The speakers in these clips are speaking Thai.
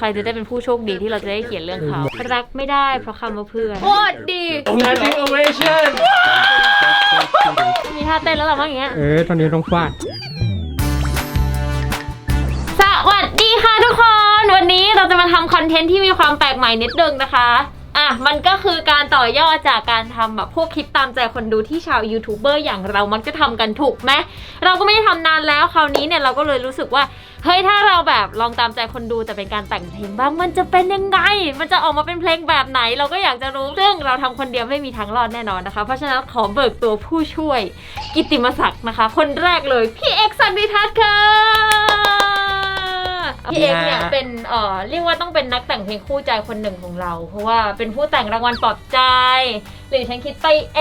ใครจะได้เป็นผู้โชคดีที่เราจะได้เขียนเรื่องเขา รักไม่ได้เพราะคำว่าเพื่อนโคตรดีงานดิโอเวชั่นมีท่าเต้นแล้วเหรอมั้งอย่างเงี้ย เออตอนนี้ต้องฟาด สวัสดีค่ะทุกคน วันนี้เราจะมาทำคอนเทนต์ที่มีความแปลกใหม่นิดนึงนะคะ อะมันก็คือการต่อยอดจากการทำแบบพวกคลิปตามใจคนดูที่ชาวยูทูบเบอร์อย่างเรามักจะทำกันถูกไหมเราก็ไม่ได้ทำนานแล้วคราวนี้เนี่ยเราก็เลยรู้สึกว่าเฮ้ยถ้าเราแบบลองตามใจคนดูแต่เป็นการแต่งเพลงบ้างมันจะเป็นยังไง มันจะออกมาเป็นเพลงแบบไหน เราก็อยากจะรู้ซึ่งเราทำคนเดียวไม่มีทางรอดแน่นอนนะคะ เพราะฉะนั้นขอเบิกตัวผู้ช่วย กิตติมศักดิ์นะคะ คนแรกเลยพี่เอกสันติทัศน์ค่ะ พี่เอกเนี่ยเป็นเอ่อเรียกว่าต้องเป็นนักแต่งเพลงคู่ใจคนหนึ่งของเรา เพราะว่าเป็นผู้แต่งรางวัลปลอบใจ หรือฉันคิดไปเอ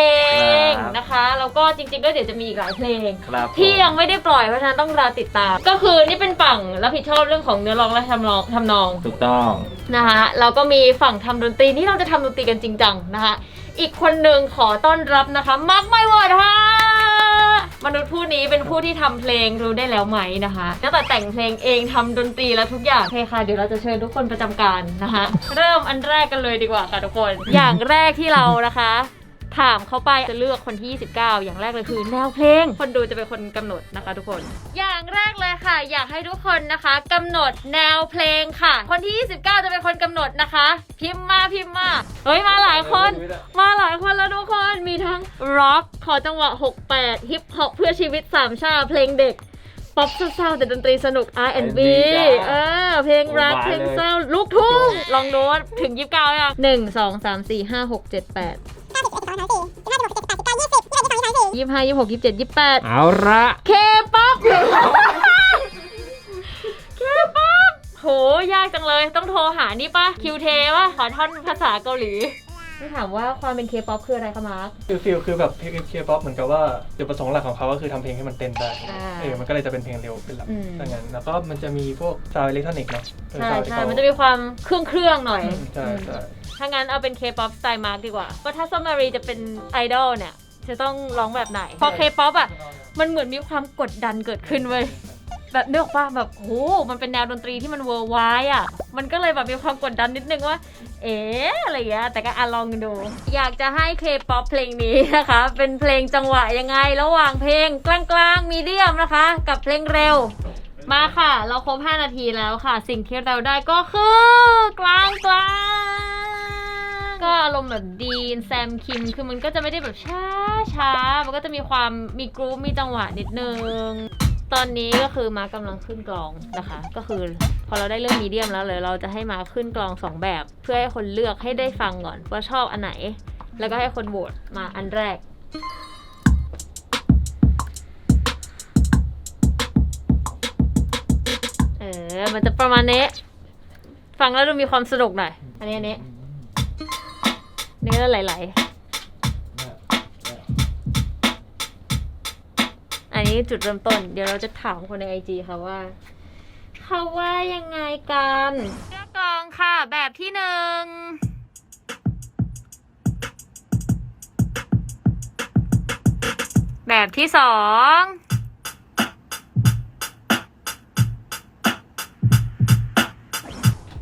งครับ นะคะแล้วก็จริงๆก็เดี๋ยวจะมีอีกหลายเพลง ครับที่ยังไม่ได้ปล่อยเพราะฉะนั้นต้องรอติดตาม ก็คือนี่เป็นฝั่งรับผิดชอบเรื่องของเนื้อร้องและทำนองทำนองถูกต้อง นะคะแล้วก็มีฝั่งทำดนตรีนี่เราจะทำดนตรีกันจริงจังนะคะอีกคนหนึ่งขอต้อนรับนะคะมาร์คไมวอร์ดค่ะ มนุษย์ผู้นี้เป็นผู้ที่ทำเพลงรู้ได้แล้วไหมนะคะตั้งแต่แต่งเพลงเองทำดนตรีและทุกอย่างโอเคค่ะ เดี๋ยวเราจะเชิญทุกคนประจำการนะคะ เริ่มอันแรกกันเลยดีกว่าค่ะทุกคน อย่างแรกที่เรานะคะ ถามเขาไปจะเลือกคนที่ 29 อย่างแรกเลยคือแนวเพลง คนดูจะเป็นคนกำหนดนะคะทุกคน อย่างแรกเลยค่ะ อยากให้ทุกคนนะคะ กำหนดแนวเพลงค่ะ คนที่ 29 จะเป็นคนกำหนดนะคะ พิมพ์มาพิมพ์มาเฮ้ยมาหลายคน มาหลายคนแล้วทุกคนมีทั้งร็อกขอจังหวะ 68 ฮิปฮอปเพื่อชีวิตสามชาเพลงเด็กป๊อปเศร้าแต่ดนตรีสนุก R&B เออ เพลงรัก เพลงเศร้า ลูกทุ่ง ลองดูถึง 29 ยังสองสามสี่ห้าหกเจ็ดแปด ยี่สิบห้ายี่สิบหกยี่สิบเจ็ดยี่สิบแปดเอาละเคป๊อปเคป๊อปโหยากจังเลยต้องโทรหานี่ปะคิวเทวะขอท่อนภาษาเกาหลี นี่ถามว่าความเป็นเคป๊อปคืออะไรคะมาร์คคือฟิลคือแบบเพลงเคป๊อปเหมือนกับว่าจุดประสงค์หลักของเขาก็คือทำเพลงให้มันเต้นได้อ่าเออมันก็เลยจะเป็นเพลงเร็วเป็นหลักอืม ถ้างั้นแล้วก็มันจะมีพวกซาวด์อิเล็กทรอนิกส์เนาะเออ ใช่ซาวด์ที่ใช่ เขามันจะมีความเครื่องเครื่องๆหน่อย อืมใช่ใช่ถ้างั้นเอาเป็นเคป๊อปสไตล์มาร์กดีกว่าว่าถ้าส้มมารีจะเป็นไอดอลเนี่ย จะต้องร้องแบบไหน พอเคป๊อปอะ มันเหมือนมีความกดดันเกิดขึ้นเว้ย แบบเนืกว่าแบบโหมันเป็นแนวดนตรีที่มันเวอร์ไวอะ มันก็เลยแบบมีความกดดันนิดนึงว่า เอ๊ะอะไรอย่างเงี้ยแต่ก็อะลองดู อยากจะให้เคป๊อปเพลงนี้นะคะ เป็นเพลงจังหวะยังไง ระหว่างเพลงกลางๆมีเดียมนะคะ กับเพลงเร็ว มาค่ะ เราครบ 5 นาทีแล้วค่ะ สิ่งที่เราได้ก็คือกลางกลางก็อารมณ์แบบดีนแซมคิมคือมันก็จะไม่ได้แบบช้าช้ามันก็จะมีความมีกรุ๊ปมีจังหวะนิดนึง ตอนนี้ก็คือมากำลังขึ้นกลองนะคะ ก็คือพอเราได้เรื่องมีเดียมแล้วเลยเราจะให้มาขึ้นกลองสองแบบ เพื่อให้คนเลือกให้ได้ฟังก่อนว่าชอบอันไหน แล้วก็ให้คนโหวตมาอันแรกเออมันจะประมาณนี้ฟังแล้วดูมีความสนุกหน่อยอันนี้อันนี้เนื้อไหลๆ นนี้จุดเริ่มต้น เดี๋ยวเราจะถามคนในไอจีค่ะว่าเขาว่ายังไงกันเลือกกลองค่ะแบบที่หนึ่งแบบที่สอง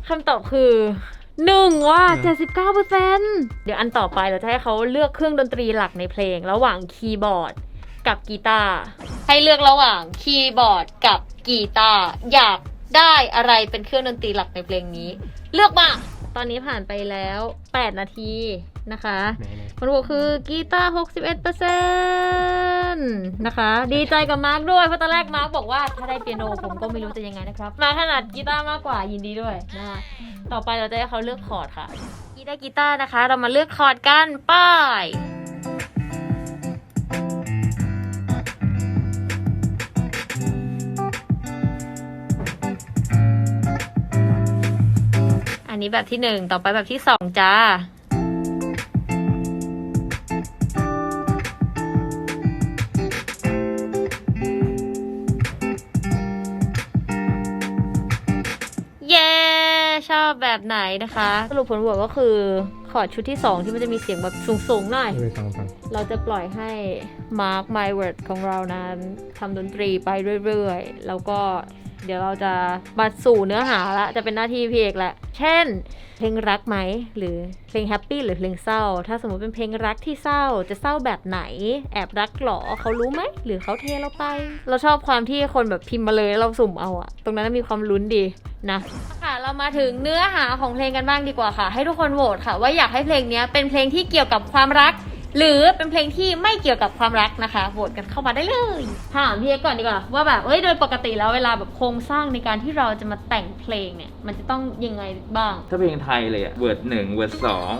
คำตอบคือหนึ่งว่า 79เปอร์เซ็นเดี๋ยวอันต่อไปเราจะให้เขาเลือกเครื่องดนตรีหลักในเพลง ระหว่างคีย์บอร์ดกับกีตาร์ ให้เลือกระหว่างคีย์บอร์ดกับกีตาร์อยากได้อะไรเป็นเครื่องดนตรีหลักในเพลงนี้ เลือกมาตอนนี้ผ่านไปแล้ว 8 นาทีนะคะไหนมันบอกคือกีตาร์61%นะคะ ดีใจกับมาร์คด้วย เพราะตอนแรกมาร์คบอกว่าถ้าได้เปียโนผมก็ไม่รู้จะยังไงนะครับ มาขนาดกีตาร์มากกว่ายินดีด้วยนะคะต่อไปเราจะให้เขาเลือกคอร์ดค่ะ กีตาร์กีตาร์นะคะ เรามาเลือกคอร์ดกัน ป้าย นนี้แบบที่หนึ่งต่อไปแบบที่สองจ้า เย้ ชอบแบบไหนนะคะ สรุปผลโหวตก็คือคอร์ดชุดที่ 2 ที่มันจะมีเสียงแบบสูงๆหน่อยๆเลยฟังฟังเราจะปล่อยให้ Mark My Word ของเรานั้นทำดนตรีไปเรื่อยๆ แล้วก็ เดี๋ยวเราจะมาสู่เนื้อหาละจะเป็นหน้าที่พี่เอกแหละเช่น เพลงรักไหมหรือเพลงแฮปปี้หรือเพลงเศร้า ถ้าสมมติเป็นเพลงรักที่เศร้าจะเศร้าแบบไหน แอบรักหรอเขารู้ไหมหรือเขาเทเราไป เราชอบความที่คนแบบพิมพ์มาเลยเราสุ่มเอาอะตรงนั้นมีความลุ้นดีนะค่ะเรามาถึงเนื้อหาของเพลงกันบ้างดีกว่าค่ะ ให้ทุกคนโหวตค่ะ ว่าอยากให้เพลงนี้เป็นเพลงที่เกี่ยวกับความรัก หรือเป็นเพลงที่ไม่เกี่ยวกับความรักนะคะโหวตกันเข้ามาได้เลยถามพี่เอกก่อนดีกว่าว่าแบบเอ้ยโดยปกติแล้วเวลาแบบโครงสร้างในการที่เราจะมาแต่งเพลงเนี่ยมันจะต้องยังไงบ้าง ถ้าเพลงไทยเลยอะเวิร์ดหนึ่งเวิร์ดสอง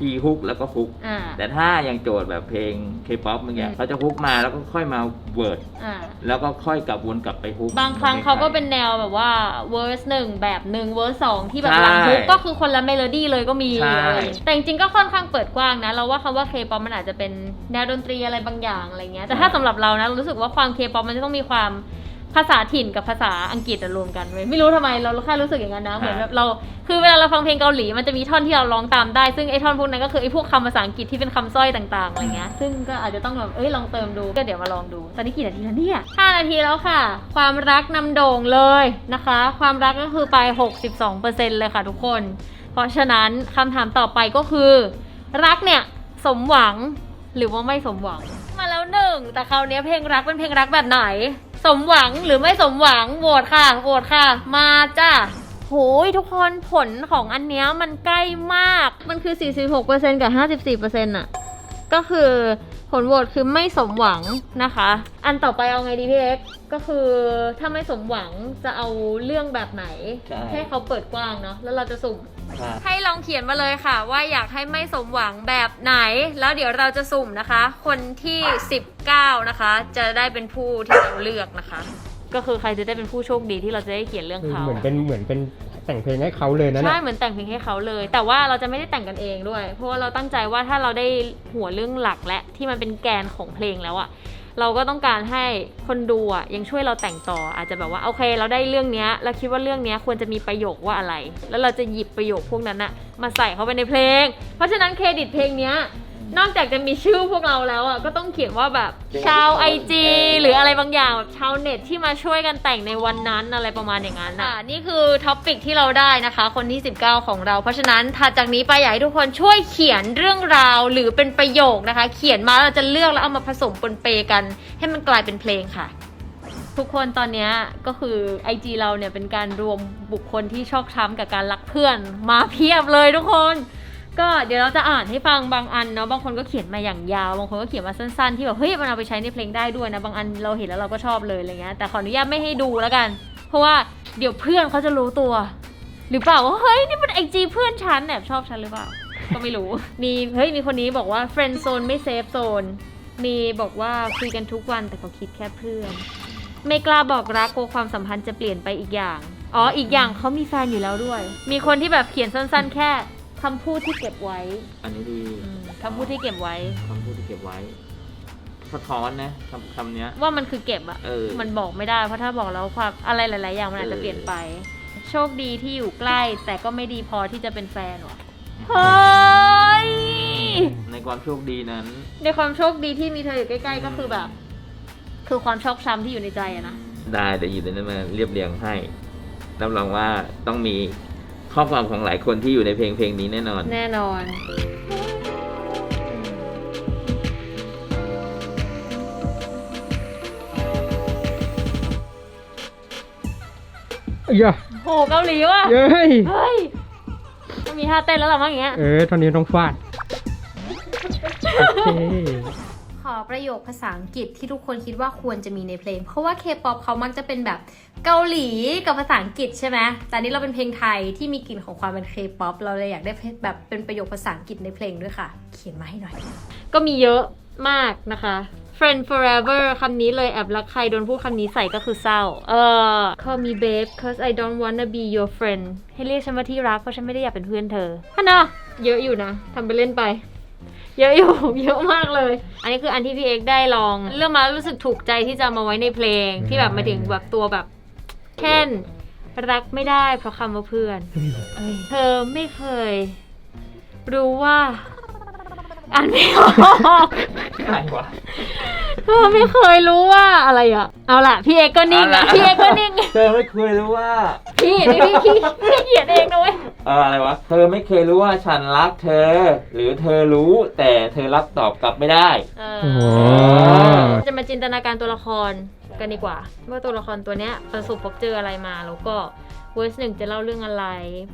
พีฮุกแล้วก็ฮุก อ่า แต่ถ้ายังโจทย์แบบเพลงเคป๊อปเมื่อกี้อืม เขาจะฮุกมาแล้วก็ค่อยมาเวิร์ดอ่า แล้วก็ค่อยกลับวนกลับไปฮุก บางครั้งเขาก็เป็นแนวแบบว่าเวอร์สหนึ่งแบบหนึ่งเวอร์สสองที่แบบหลังใช่ฮุกก็คือคนละเมโลดี้เลยก็มีใช่ เลยแต่จริงๆก็ค่อนข้างเปิดกว้างนะ เราว่าคำว่าเคป๊อปมันอาจจะเป็นแนวดนตรีอะไรบางอย่างอะไรเงี้ยแต่ถ้าสำหรับเรานะเรารู้สึกว่าความเคป๊อปมันจะต้องมีความ ภาษาถิ่นกับภาษาอังกฤษอะรวมกันเว้ยไม่รู้ทำไมเราแค่รู้สึกอย่างนั้นนะเหมือนแบบเราคือเวลาเราฟังเพลงเกาหลีมันจะมีท่อนที่เราร้องตามได้ ซึ่งไอ้ท่อนพวกนั้นก็คือไอ้พวกคำภาษาอังกฤษที่เป็นคำสร้อยต่างๆอะไรเงี้ยซึ่งก็อาจจะต้องแบบเอ้ยลองเติมดูก็เดี๋ยวมาลองดูตอนนี้กี่นาทีแล้วเนี่ย5นาทีแล้วค่ะ ความรักนำโด่งเลยนะคะ ความรักก็คือไป 62%เลยค่ะทุกคน เพราะฉะนั้นคำถามต่อไปก็คือ รักเนี่ยสมหวังหรือว่าไม่สมหวัง มาแล้วหนึ่งแต่คราวนี้เพลงรักเป็นเพลงรักแบบไหน สมหวังหรือไม่สมหวังโหวตค่ะโหวตค่ะ มาจ้าโหยทุกคนผลของอันเนี้ยมันใกล้มาก มันคือ 46%กับ 54%อะก็คือผลโหวตคือไม่สมหวังนะคะ อันต่อไปเอาไงดีพี่เอ็กซ์ก็คือถ้าไม่สมหวังจะเอาเรื่องแบบไหนใช่ให้เขาเปิดกว้างเนาะแล้วเราจะสุ่ม ใช่ให้ลองเขียนมาเลยค่ะ ว่าอยากให้ไม่สมหวังแบบไหน แล้วเดี๋ยวเราจะสุ่มนะคะ คนที่ 19 นะคะ จะได้เป็นผู้ที่เราเลือกนะคะ ก็คือใครจะได้เป็นผู้โชคดีที่เราจะได้เขียนเรื่องคือเขาเหมือนเป็นเหมือนเป็นแต่งเพลงให้เขาเลยนะใช่น่ะเหมือนแต่งเพลงให้เขาเลย แต่ว่าเราจะไม่ได้แต่งกันเองด้วย เพราะว่าเราตั้งใจว่าถ้าเราได้หัวเรื่องหลักและที่มันเป็นแกนของเพลงแล้วอะ เราก็ต้องการให้คนดูอะยังช่วยเราแต่งต่ออาจจะแบบว่าโอเค เราได้เรื่องเนี้ยเราคิดว่าเรื่องเนี้ยควรจะมีประโยคว่าอะไร แล้วเราจะหยิบประโยคพวกนั้นอะมาใส่เข้าไปในเพลง เพราะฉะนั้นเครดิตเพลงเนี้ย นอกจากจะมีชื่อพวกเราแล้วอะก็ต้องเขียนว่าแบบชาวไอจีหรืออะไรบางอย่างแบบชาวเน็ตที่มาช่วยกันแต่งในวันนั้นอะไรประมาณอย่างนั้นอะนี่คือท็อปิกที่เราได้นะคะ คนที่ 19 ของเรา เพราะฉะนั้นถัดจากนี้ไปอยากให้ทุกคนช่วยเขียนเรื่องราวหรือเป็นประโยคนะคะ เขียนมาแล้วเราจะเลือกแล้วเอามาผสมปนเปกัน ให้มันกลายเป็นเพลงค่ะทุกคนตอนเนี้ยก็คือ IG เราเนี่ยเป็นการรวมบุคคลที่ชอกช้ำกับการรักเพื่อน มาเพียบเลยทุกคน ก็เดี๋ยวเราจะอ่านให้ฟังบางอันเนาะบางคนก็เขียนมาอย่างยาวบางคนก็เขียนมาสั้นๆ ที่แบบเฮ้ยมันเอาไปใช้ในเพลงได้ด้วยนะบางอันเราเห็นแล้วเราก็ชอบเลยอะไรเงี้ยแต่ขออนุญาตไม่ให้ดูแล้วกัน เพราะว่าเดี๋ยวเพื่อนเขาจะรู้ตัว หรือเปล่าว่าเฮ้ยนี่มันไอจีเพื่อนฉันแอบชอบฉันหรือเปล่าก็ไม่รู้ มีเฮ้ยมีคนนี้บอกว่า friend zone ไม่ safe zone มีบอกว่าคุยกันทุกวันแต่เขาคิดแค่เพื่อน ไม่กล้าบอกรักกลัวความสัมพันธ์จะเปลี่ยนไปอีกอย่าง อ๋ออีกอย่างเขามีแฟนอยู่แล้วด้วย มีคนที่แบบเขียนสั้นๆ แค่ คำพูดที่เก็บไว้อันนี้ดีอืมคำพูดที่เก็บไว้ คำพูดที่เก็บไว้ สะท้อนนะคำคำเนี้ย ว่ามันคือเก็บอะเออ มันบอกไม่ได้เพราะถ้าบอกแล้วความอะไรหลาย ๆ อย่างมันอาจจะเออเปลี่ยนไป โชคดีที่อยู่ใกล้ แต่ก็ไม่ดีพอที่จะเป็นแฟนว่ะเฮ้ยในความโชคดีนั้นในความโชคดีที่มีเธออยู่ใกล้ ๆ ก็คือแบบ คือความชอกช้ำที่อยู่ในใจอะนะได้เดี๋ยวหยิบอันนั้นมาเรียบเรียงให้รับรองว่าต้องมี ข้อความของหลายคนที่อยู่ในเพลงเพลงนี้แน่นอน แน่นอนเอ้ยโหเกาหลีว่ะ เย้ยเฮ้ยต้องมีท่าเต้นแล้วหรอมั้งอย่างเงี้ย เออตอนนี้ต้องฟาด โอเคข อประโยคภาษาอังกฤษที่ทุกคนคิดว่าควรจะมีในเพลง เพราะว่า K-POP เขามักจะเป็นแบบเกาหลีกับภาษาอังกฤษใช่ไหมแต่อันนี้เราเป็นเพลงไทยที่มีกลิ่นของความเป็น K-POP เราเลยอยากได้แบบเป็นประโยคภาษาอังกฤษในเพลงด้วยค่ะ เขียนมาให้หน่อย ก็มีเยอะมากนะคะ friend forever คำนี้เลยแอบรักใครโดนพูดคำนี้ใส่ก็คือเศร้า เออ call me babe cause I don't wanna be your friend ให้เรียกฉันว่าที่รักเพราะฉันไม่ได้อยากเป็นเพื่อนเธอฮะเนาะเยอะอยู่นะทำไปเล่นไป เยอะอยู่เยอะมากเลย อันนี้คืออันที่พี่เอกได้ลองเรื่องมารู้สึกถูกใจที่จะเอามาไว้ในเพลงที่แบบหมายถึงแบบตัวแบบเช่นรักไม่ได้เพราะคำว่าเพื่อนเอ้ยเธอไม่เคย รู้ว่าอ่านไม่ออก ใครวะ เธเธอไม่เคยรู้ว่าอะไรอะ เอาล่ะ พี่เอกก็นิ่งเอาล่ะอะพี่เอกก็นิ่ง เธอไม่เคยรู้ว่า พี่นี่พี่พี่พี่เขียนเองนะเว้ยเอออะไรวะ เธอไม่เคยรู้ว่าฉันรักเธอ หรือเธอรู้แต่เธอรับตอบกลับไม่ได้ เอโอ้อจะมาจินตนาการตัวละครกันดีกว่า ว่าตัวละครตัวเนี้ยประสบพบเจออะไรมาแล้วก็เวอร์สหนึ่งจะเล่าเรื่องอะไร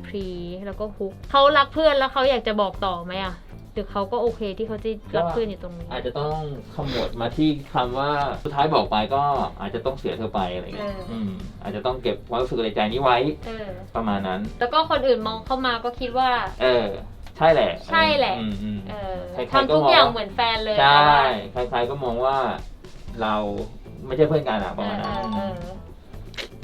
พรีแล้วก็ฮุกเขารักเพื่อนแล้วเขาอยากจะบอกต่อไหมอะ หรือเขาก็โอเคที่เขาจะรักเพื่อนอยู่ตรงนี้ อาจจะต้องขมวดมาที่คำว่าสุดท้ายบอกไปก็อาจจะต้องเสียเธอไปอะไรเงี้ยเอออื มอาจจะต้องเก็บความรู้สึกในใจนี้ไว้เออ ประมาณนั้น แล้วก็คนอื่นมองเข้ามาก็คิดว่า เออ ใช่แหละใช่แหละ อืมอืม เออใครๆทำทุกก็มองอย่างเหมือนแฟนเลยใช่แต่ว่าใครๆก็มองว่าเราไม่ใช่เพื่อนกันอะประมาณเอนั้นอเออ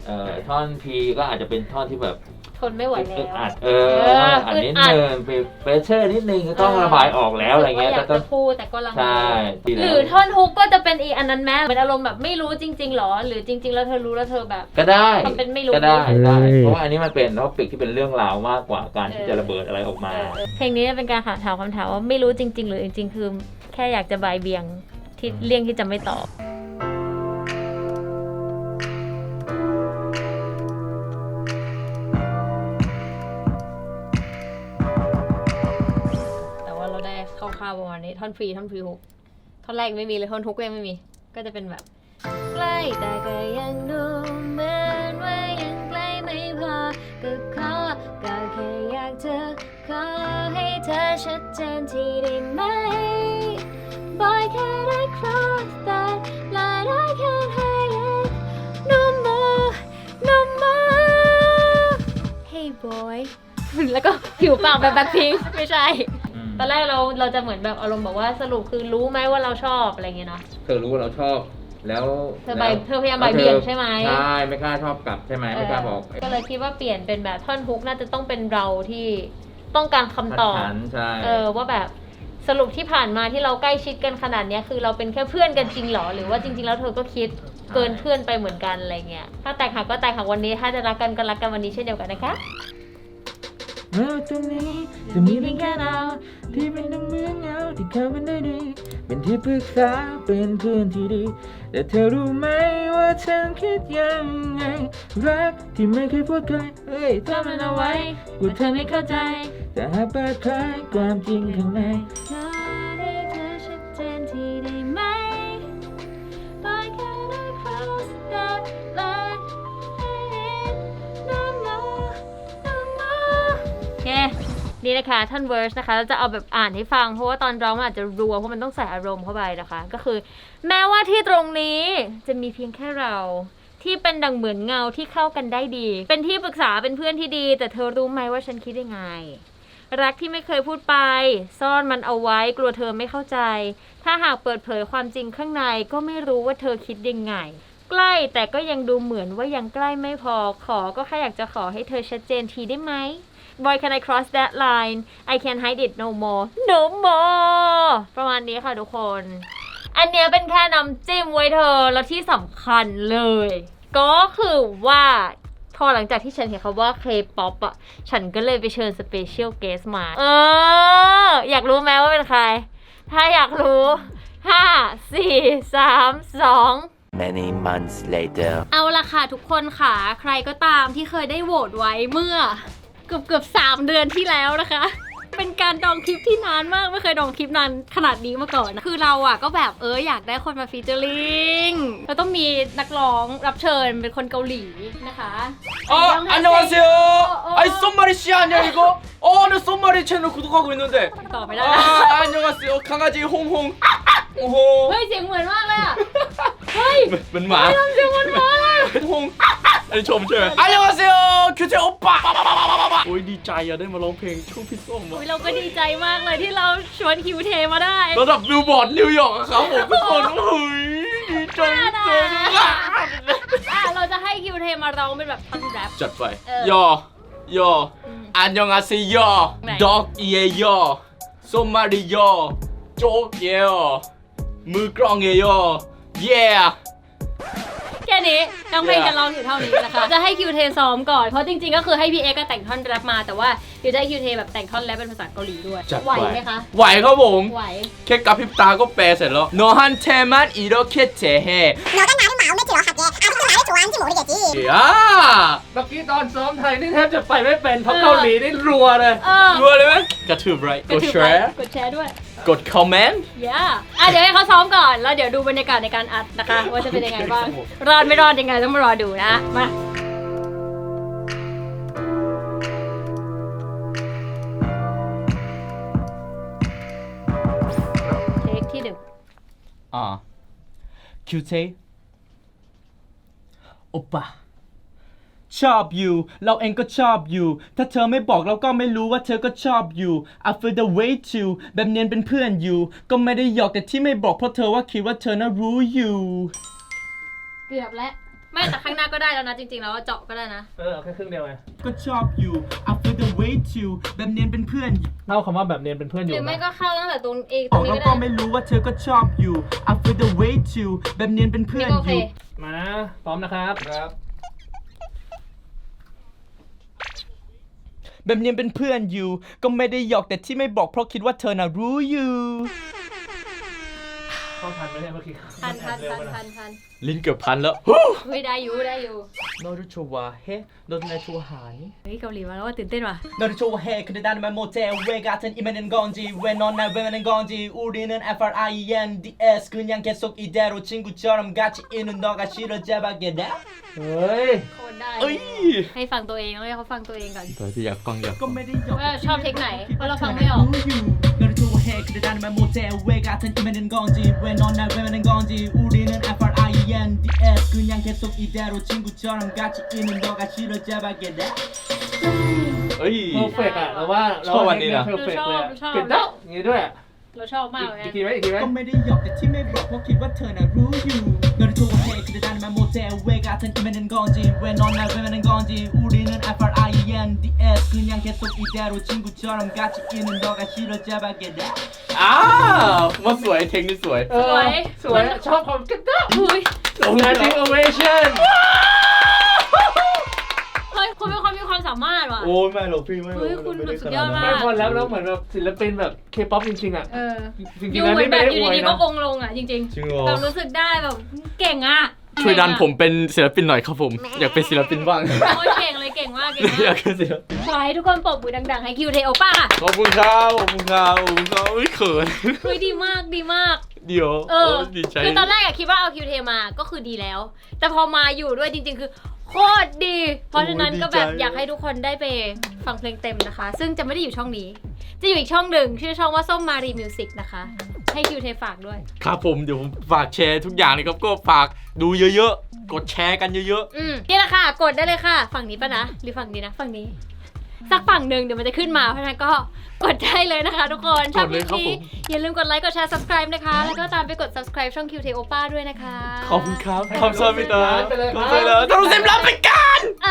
เออท่อนพีก็อาจจะเป็นท่อนที่แบบ ทนไม่ไหวแล้อึดวอัดเออเอออันอึดนิดอัดนึงเป็นเฟเชอร์นิดนึงก็ต้องเออระบายออกแล้วอะไรเงี้ยรู้สึก็ว่าอยากต้องจะพูดแต่ก็ลังเลใช่ดีแล้วหรือท่อนฮุกก็จะเป็นอีกอันนั้นแม้เป็นอารมณ์แบบไม่รู้จริงๆหรอ หรือจริง ๆ แล้วเธอรู้แล้วเธอแบบ ก็ได้ทำเป็นไม่รู้ก็ได้ได้เฮ้ยเพราะว่าอันนี้มันเป็นท็อปิกที่เป็นเรื่องราวมากกว่าการที่เออจะระเบิดอะไรออกมาเออเออเพลงนี้เป็นการถามคำถามว่าไม่รู้จริง ๆ หรือจริง ๆ คือ แค่อยากจะบายเบียงที่เลี่ยงที่จะไม่ตอบ ประมาณนี้ท่อนฟรีท่อนฟรีฮุกท่อนแรกไม่มีเลยท่อนฮุกก็ยังไม่มี ก็จะเป็นแบบใกล้แต่ก็ยังดูเหมือนว่ายังใกล้ไม่พอก็ขอก็แค่อยากเธอขอให้เธอชัดเจนที่ได้ไหม Boy can I cross that line I can't hide it no more no more Hey boy แล้วก็ผิวปากแบบแบ็คพิงไม่ใช่อืม ตอนแรกเราเราจะเหมือนแบบอารมณ์บอกว่าสรุปคือรู้ไหมว่าเราชอบอะไรอย่างเงี้ยเนาะ เธอรู้ว่าเราชอบ แล้วเธอบ่ายแล้วเธอพยายามบ่ายเบี่ยงใช่ไหม ใช่ไม่กล้าชอบกลับใช่ไหมไม่กล้าบอกก็เลยคิดว่าเปลี่ยนเป็นแบบท่อนฮุกน่าจะต้องเป็นเราที่ต้องการคำตอบขันใช่ เออว่าแบบสรุปที่ผ่านมาที่เราใกล้ชิดกันขนาดเนี้ยคือเราเป็นแค่เพื่อนกันจริงเหรอ หรือว่าจริง ๆ แล้วเธอก็คิดเกินเพื่อนไปเหมือนกันอะไรเงี้ยถ้าแตกหักก็แตกหักวันนี้ ถ้าจะรักกันก็รักกันวันนี้เช่นเดียวกันนะคะ เมื่อตรงนี้จะมีเพียงแค่เราที่เป็นดังเหมือนเงาที่เข้ากันได้ดี เป็นที่ปรึกษาเป็นเพื่อนที่ดี แต่เธอรู้ไหมว่าฉันคิดยังไง รักที่ไม่เคยพูดเคยเอ้ยทำมันเอาไว้กลัวเธอไม่เข้าใจ แต่หากเปิดเผยความจริงข้างใน นี่นะคะท่อนเวอร์สนะคะเราจะเอาแบบอ่านให้ฟัง เพราะว่าตอนร้องมันอาจจะรัวเพราะมันต้องใส่อารมณ์เข้าไปนะคะ ก็คือ แม้ว่าที่ตรงนี้จะมีเพียงแค่เราที่เป็นดังเหมือนเงาที่เข้ากันได้ดี เป็นที่ปรึกษาเป็นเพื่อนที่ดี แต่เธอรู้ไหมว่าฉันคิดยังไง รักที่ไม่เคยพูดไป ซ่อนมันเอาไว้กลัวเธอไม่เข้าใจ ถ้าหากเปิดเผยความจริงข้างในก็ไม่รู้ว่าเธอคิดยังไง ใกล้แต่ก็ยังดูเหมือนว่ายังใกล้ไม่พอขอก็แค่อยากจะขอให้เธอชัดเจนทีได้ไหม Boy can I cross that line I can't hide it no more no more ประมาณนี้ค่ะทุกคน อันเนี้ยเป็นแค่น้ำจิ้มไว้เธอ แล้วที่สำคัญเลย ก็คือว่าพอหลังจากที่ฉันเห็นคำว่า K-POP อะ ฉันก็เลยไปเชิญสเปเชียลเกสมา เออ อยากรู้ไหมว่าเป็นใคร ถ้าอยากรู้ 5 4 3 2 Many months later. เอาละค่ะทุกคนค่ะ ใครก็ตามที่เคยได้โหวตไว้เมื่อ เกือบเกือบสามเดือนที่แล้วนะคะ เป็นการดองคลิปที่นานมากไม่เคยดองคลิปนานขนาดนี้มาก่อนนะคือเราอ่ะก็แบบเอออยากได้คนมาฟีเจอริงเราต้องมีนักร้องรับเชิญเป็นคนเกาหลีนะคะ 아 안녕하세요. 아이 썸마리 씨 아니야 이거? 어, 나 썸마리 채널 구독하고 있는데. ต่อไม่ได้ 아 안녕하세요. 강아지 홍홍. 홍홍. เฮ้ยเสียงเหมือนมากเลยอ่ะ เฮ้ยเป็นหมาทำเสียงมันมาฮงอันนี้ชมใช่ไหมอันนี้มาเซียวคิวเจโอปะโอ้ยดีใจอะได้มาร้องเพลงช่วงพี่ส้มอะเราก็ดีใจมากเลยที่เราชวนคิวเทมาได้ระดับบิลบอร์ดนิวยอร์กอะครับผมทุกคนเฮ้ยดีใจจังเราจะให้คิวเทมาร้องเป็นแบบท่อนแรปจัดไปยอยออันยองอาซิย่อด็อกเอย่อโซมาริยอโจเกยอมือกรองเอยอ yeah แค่นี้ น้องเพลงจะร้องอยู่เท่านี้นะคะ จะให้คิวเทซ้อมก่อน เพราะจริงๆ ก็คือให้พี่เอ็กซ์ก็แต่งท่อนแรปมา แต่ว่าเดี๋ยวจะให้คิวเทแบบแต่งท่อนแรปเป็นภาษาเกาหลีด้วย จัด ไหว ไป ไหมคะ ไหวครับผม ไหว แค่กระพริบตาก็แปลเสร็จแล้ว너한테만이렇게대해 너가 나를 마음에 들어 하게 아직도 나를 좋아하는지 모르겠지 อ่า เมื่อกี้ตอนซ้อมไทยนี่แทบจะไปไม่เป็นเพราะเกาหลีนี่รัวเลย เออ รัวเลยไหมกระทืบไรกดแชร์ กดแชร์ด้วย กดคอมเมนต์ ย่าอ่ะเดี๋ยวให้เขาซ้อมก่อน แล้วเดี๋ยวดูบรรยากาศในการอัดนะคะ ว่าจะเป็นยังไงบ้าง รอดไม่รอดยังไง ต้องมารอดูนะ มาเทคที่หนึ่งอ่าคิวเทโอปะชอบอยู่ เราเองก็ชอบอยู่ ถ้าเธอไม่บอกเราก็ไม่รู้ว่าเธอก็ชอบอยู่ I feel the way too แบบเนียนเป็นเพื่อนอยู่ ก็ไม่ได้หยอกแต่ที่ไม่บอกเพราะเธอว่าคิดว่าเธอน่ารู้อยู่ เกือบแล้ว ไม่แต่ข้างหน้าก็ได้แล้วนะจริงๆแล้วเจาะก็ได้นะ เออเอาแค่ครึ่งเดียวไงก็ชอบอยู่ I feel the way too แบบเนียนเป็นเพื่อนอยู่เล่าคำว่าแบบเนียนเป็นเพื่อนอหยู่รือไม่นะก็เข้าตั้งแต่ตรงเอกบตรองกนี้แล้วก็ก็ได้ไม่รู้ว่าเธอก็ชอบอยู่ I feel the way too แบบเนียนเป็นเพื่นี่อนก็โออเคยู่ มานะพร้อมนะครับ ครับ แบบเนียนเป็นเพื่อนอยู่ ก็ไม่ได้หยอกแต่ที่ไม่บอกเพราะคิดว่าเธอน่ะรู้อยู่ เข้าทันไหมเนี่ยเมื่อกี้ ทันทัน เร็ว ทัน ไปหน่อย ทันทัน ลิ้นเกือบพันแล้ว เฮ้ยได้อยู่ได้อยู่ 너를 좋아해? 너도 날 좋아하니? เฮ้ยเกาหลีมาแล้วว่าตื่นเต้นว่ะ 너를 좋아해 근데 나는 말 못해 왜 같은 이면인 건지 왜 넌 날 외면인 건지 우리는 F-R-I-E-N-D-S 그냥 계속 이대로 친구처럼 같이 있는 너가 싫어 잡아게 돼? เฮ้ย โคนได้ เอ้ย ให้ฟังตัวเองแล้วให้เขาฟังตัวเองก่อน ตอนที่อยากฟังอยากก็ไม่ได้หยอก ว่าชอบเทคไหนเพราะเราฟังไม่ออก 너를 좋아해 근데 나는 말 못해 왜 같은 이면인 건지 왜 넌 날 외면인 건지 우리는 F-R-I-E-N-D-S 그냥 계속 이대로 친구처럼 같이 있는 너가 싫어 잡아게 돼? เอ้ย เพอร์เฟกอะแต่ว่าเรา ชอบอันนี้นะ เพอร์เฟกเลยอะ ชอบ ปิดแล้วอย่างนี้ด้วยอะ เราชอบมาก อีก เลย อีกทีไหมอีกทีไหม ก็ไม่ได้หยอกแต่ที่ไม่บอกเพราะคิดว่าเธอน่ะรู้อยู่너를 좋아해 근데 나는 말 못해 왜 같은 이면인 건지 왜 넌 날 외면인 건지 우리는 F-R-I-E-N-D-S 그냥 계속 이대로 친구처럼 같이 있는 너가 싫어 잡아게 돼? อ้าวมาสวยเทคนิคสวย เออสวยชอบความกระด้าง อุ้ย งานจริง ovation เฮ้ ยคุณเป็นคนมีความสามารถว่ะ โอ้ยไม่หรอกพี่ไม่หรอกเฮ้ยคุณแบบสุดยอดมาก ไม่พอแล้วแล้วเหมือนแบบศิลปินแบบเคป๊อปจริงๆอะเออ จริงอยู่ๆนะเหมือนี่นแบไม่บได้อยู่อวยดีๆก็นะองค์ลงอะจริงจริงเหรอๆเรารู้สึกได้แบบเก่งอะช่วยดันผมเป็นศิลปินหน่อยครับผม อยากเป็นศิลปินบ้าง โอ้ยเก่งเลยเก่งมากเก่งอยามากกเป็นศิลปินขอให้ทุกคนปรบมือดังๆให้คิวเทโอป้าค่ะขอบคุณครับขอบคุณครับขอบคุณครับอุ้ยเขินเฮ้ยดีมากดีมาก เดี๋ยวเออโดีใจ คือตอนแรกอะคิดว่าเอาคิวเทมาก็คือดีแล้ว แต่พอมาอยู่ด้วยจริงๆ คือ โคตรดี เพราะฉะนั้นก็แบบอยากให้ทุกคนได้ไปฟังเพลงเต็มนะคะ ซึ่งจะไม่ได้อยู่ช่องนี้ จะอยู่อีกช่องหนึ่งชื่อช่องว่าส้มมารีมิวสิกนะคะ ให้คิวเทฝากด้วย ครับผมเดี๋ยวผมฝากแชร์ทุกอย่างเลยครับก็ฝากดูเยอะๆ กดแชร์กันเยอะอืมนี่แหละค่ะ กดได้เลยค่ะ ฝั่งนี้ปะนะ หรือฝั่งนี้นะ ฝั่งนี้ สักฝั่งหนึ่งเดี๋ยวมันจะขึ้นมาเพราะฉะนั้นก็กดได้เลยนะคะทุกคนชอบคลิปนี้อย่าลืมกดไลค์กดแชร์ subscribe นะคะ แล้วก็ตามไปกด subscribe ช่อง QT Opa ด้วยนะคะขอบคุณครับขอบคุณพี่เต๋อขอบคุณเลยต้องเต็มรับไปกัน เอ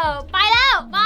อ ไปแล้วไป